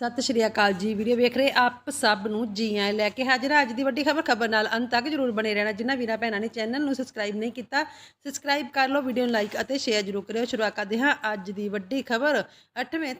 ਸਤਿ ਸ਼੍ਰੀ ਅਕਾਲ ਜੀ ਵੀਡੀਓ ਵੇਖ ਰਹੇ ਆਪ ਸਭ ਨੂੰ ਜੀ ਆਇਆਂ ਲੈ ਕੇ। ਹਾਜ਼ਰ ਅੱਜ ਦੀ ਵੱਡੀ ਖਬਰ ਖਬਰ ਨਾਲ ਅੰਤ ਤੱਕ ਜਰੂਰ ਬਣੇ ਰਹਿਣਾ। ਜਿਨ੍ਹਾਂ ਵੀਰਾਂ ਭੈਣਾਂ ਨੇ ਚੈਨਲ ਨੂੰ ਸਬਸਕ੍ਰਾਈਬ ਨਹੀਂ ਕੀਤਾ, ਸਬਸਕ੍ਰਾਈਬ ਕਰ ਲਓ, ਵੀਡੀਓ ਨੂੰ ਲਾਈਕ ਅਤੇ ਸ਼ੇਅਰ ਜਰੂਰ ਕਰਿਓ। ਸ਼ੁਰੂਆਤ ਕਰਦੇ ਹਾਂ ਅੱਜ ਦੀ ਵੱਡੀ ਖਬਰ। 8ਵੇਂ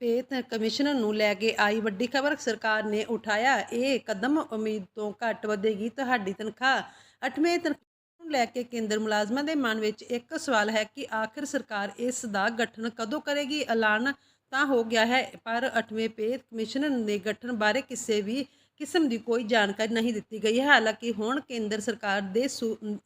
ਪੇ ਕਮਿਸ਼ਨ ਨੂੰ ਲੈ ਕੇ ਆਈ ਵੱਡੀ ਖਬਰ। ਸਰਕਾਰ ਨੇ ਉਠਾਇਆ ਇਹ ਕਦਮ, ਉਮੀਦ ਤੋਂ ਘੱਟ ਵਧੇਗੀ ਤੁਹਾਡੀ ਤਨਖਾਹ। 8ਵੇਂ ਤਨਖਾਹ ਨੂੰ ਲੈ ਕੇ ਕੇਂਦਰ ਮੁਲਾਜ਼ਮਾਂ ਦੇ ਮਨ ਵਿੱਚ ਇੱਕ ਸਵਾਲ ਹੈ ਕਿ ਆਖਿਰ ਸਰਕਾਰ ਇਸ ਦਾ ਗਠਨ ਕਦੋਂ ਕਰੇਗੀ? ਐਲਾਨ ਤਾਂ ਹੋ ਗਿਆ ਹੈ, ਪਰ 8ਵੇਂ ਪੇ ਕਮਿਸ਼ਨਰ ਦੇ ਗਠਨ ਬਾਰੇ ਕਿਸੇ ਵੀ ਕਿਸਮ ਦੀ ਕੋਈ ਜਾਣਕਾਰੀ ਨਹੀਂ ਦਿੱਤੀ ਗਈ। ਹੈ ਹਾਲਾਂਕਿ ਹੁਣ ਕੇਂਦਰ ਸਰਕਾਰ ਦੇ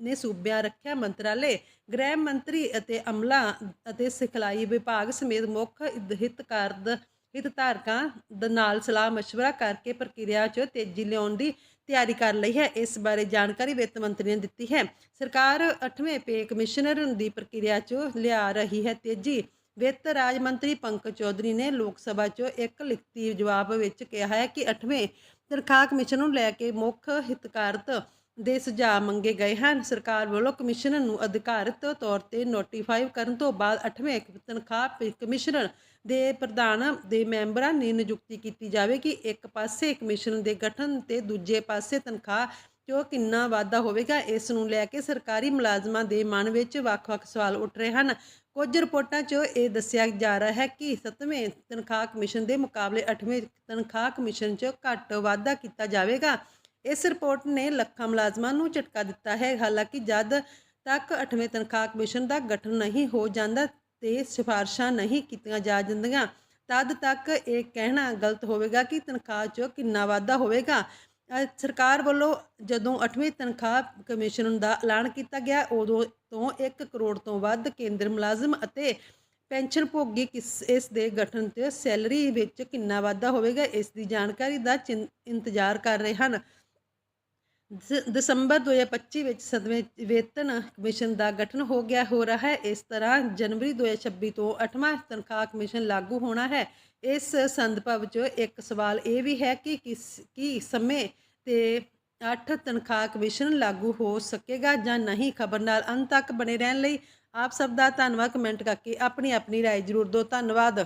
ਨੇ ਸੂਬਿਆਂ ਰੱਖਿਆ ਮੰਤਰਾਲੇ, ਗ੍ਰਹਿ ਮੰਤਰੀ ਅਤੇ ਅਮਲਾ ਅਤੇ ਸਿਖਲਾਈ ਵਿਭਾਗ ਸਮੇਤ ਮੁੱਖ ਹਿਤਕਾਰਦ, ਹਿਤਧਾਰਕਾਂ ਦੇ ਨਾਲ ਸਲਾਹ مشਵਰਾ ਕਰਕੇ ਪ੍ਰਕਿਰਿਆ 'ਚ ਤੇਜ਼ੀ ਲਿਆਉਣ ਦੀ ਤਿਆਰੀ ਕਰ ਲਈ ਹੈ। ਇਸ ਬਾਰੇ ਜਾਣਕਾਰੀ ਵਿੱਤ ਮੰਤਰੀ ਨੇ ਦਿੱਤੀ ਹੈ। ਸਰਕਾਰ 8ਵੇਂ ਪੇ ਕਮਿਸ਼ਨਰ ਦੀ ਪ੍ਰਕਿਰਿਆ 'ਚ ਲਿਆ ਰਹੀ ਹੈ ਤੇਜ਼ੀ। ਵਿੱਤ ਰਾਜ ਮੰਤਰੀ ਪੰਕਜ ਚੌਧਰੀ ਨੇ ਲੋਕ ਸਭਾ 'ਚ ਇੱਕ ਲਿਖਤੀ ਜਵਾਬ ਵਿੱਚ ਕਿਹਾ ਹੈ ਕਿ 8ਵੇਂ ਤਨਖਾਹ ਕਮਿਸ਼ਨ ਨੂੰ ਲੈ ਕੇ ਮੁੱਖ ਹਿਤਕਾਰਤ ਦੇ ਸੁਝਾਅ ਮੰਗੇ ਗਏ ਹਨ। ਸਰਕਾਰ ਵੱਲੋਂ ਕਮਿਸ਼ਨ ਨੂੰ ਅਧਿਕਾਰਤ ਤੌਰ ਤੇ ਨੋਟੀਫਾਈ ਕਰਨ ਤੋਂ ਬਾਅਦ 8ਵੇਂ ਤਨਖਾਹ ਪ- ਕਮਿਸ਼ਨਰ ਦੇ ਪ੍ਰਧਾਨ ਦੇ ਮੈਂਬਰਾਂ ਦੀ ਨਿਯੁਕਤੀ ਕੀਤੀ ਜਾਵੇਗੀ ਇੱਕ ਪਾਸੇ ਕਮਿਸ਼ਨ ਦੇ ਗਠਨ ਤੇ ਦੂਜੇ ਪਾਸੇ ਤਨਖਾਹ ਜੋ ਕਿੰਨਾ ਵਾਧਾ ਹੋਵੇਗਾ, ਇਸ ਨੂੰ ਲੈ ਕੇ ਸਰਕਾਰੀ ਮੁਲਾਜ਼ਮਾਂ ਦੇ ਮਨ ਵਿੱਚ ਵੱਖ-ਵੱਖ ਸਵਾਲ ਉੱਠ ਰਹੇ ਹਨ। ਕੁਝ ਰਿਪੋਰਟਾਂ 'ਚ ਇਹ ਦੱਸਿਆ ਜਾ ਰਿਹਾ ਹੈ ਕਿ 7ਵੇਂ ਤਨਖਾਹ ਕਮਿਸ਼ਨ ਦੇ ਮੁਕਾਬਲੇ 8ਵੇਂ ਤਨਖਾਹ ਕਮਿਸ਼ਨ 'ਚ ਘੱਟ ਵਾਧਾ ਕੀਤਾ ਜਾਵੇਗਾ। ਇਸ ਰਿਪੋਰਟ ਨੇ ਲੱਖਾਂ ਮੁਲਾਜ਼ਮਾਂ ਨੂੰ ਝਟਕਾ ਦਿੱਤਾ ਹੈ। ਹਾਲਾਂਕਿ ਜਦ ਤੱਕ 8ਵੇਂ ਤਨਖਾਹ ਕਮਿਸ਼ਨ ਦਾ ਗਠਨ ਨਹੀਂ ਹੋ ਜਾਂਦਾ ਤੇ ਸਿਫਾਰਸ਼ਾਂ ਨਹੀਂ ਕੀਤੀਆਂ ਜਾ ਜਾਂਦੀਆਂ, ਤਦ ਤੱਕ ਇਹ ਕਹਿਣਾ ਗਲਤ ਹੋਵੇਗਾ ਕਿ ਤਨਖਾਹ 'ਚ ਕਿੰਨਾ ਵਾਧਾ ਹੋਵੇਗਾ। ਸਰਕਾਰ ਵੱਲੋਂ ਜਦੋਂ 8ਵੇਂ ਤਨਖਾਹ ਕਮਿਸ਼ਨ ਦਾ ਐਲਾਨ ਕੀਤਾ ਗਿਆ, ਉਦੋਂ ਤੋਂ 1 ਕਰੋੜ ਤੋਂ ਵੱਧ ਕੇਂਦਰ ਮੁਲਾਜ਼ਮ ਅਤੇ ਪੈਨਸ਼ਨ ਭੋਗੀ ਕਿਸ, ਇਸ ਦੇ ਗਠਨ ਤੇ ਸੈਲਰੀ ਵਿੱਚ ਕਿੰਨਾ ਵਾਧਾ ਹੋਵੇਗਾ, ਇਸ ਦੀ ਜਾਣਕਾਰੀ ਦਾ ਚਿੰ- ਇੰਤਜ਼ਾਰ ਕਰ ਰਹੇ ਹਨ। ਦਸੰਬਰ 2025 ਵਿੱਚ ਸਦਵੇਂ ਵੇਤਨ ਕਮਿਸ਼ਨ ਦਾ ਗਠਨ ਹੋ ਗਿਆ ਹੋ ਰਿਹਾ ਹੈ ਇਸ ਤਰ੍ਹਾਂ ਜਨਵਰੀ 2026 ਤੋਂ 8ਵਾਂ ਤਨਖਾਹ ਕਮਿਸ਼ਨ ਲਾਗੂ ਹੋਣਾ ਹੈ ਇਸ ਸੰਦਰਭ 'ਚ ਇੱਕ ਸਵਾਲ ਇਹ ਵੀ ਹੈ ਕਿ ਕਿਸ ਕੀ ਸਮੇਂ ਤੇ 8 ਤਨਖਾਹ ਕਮਿਸ਼ਨ ਲਾਗੂ ਹੋ ਸਕੇਗਾ ਜਾਂ ਨਹੀਂ ਖਬਰ ਨਾਲ ਅੰਤ ਤੱਕ ਬਣੇ ਰਹਿਣ ਲਈ ਆਪ ਸਭ ਦਾ ਧੰਨਵਾਦ ਕਮੈਂਟ ਕਰਕੇ ਆਪਣੀ ਆਪਣੀ رائے ਜ਼ਰੂਰ ਦਿਓ ਧੰਨਵਾਦ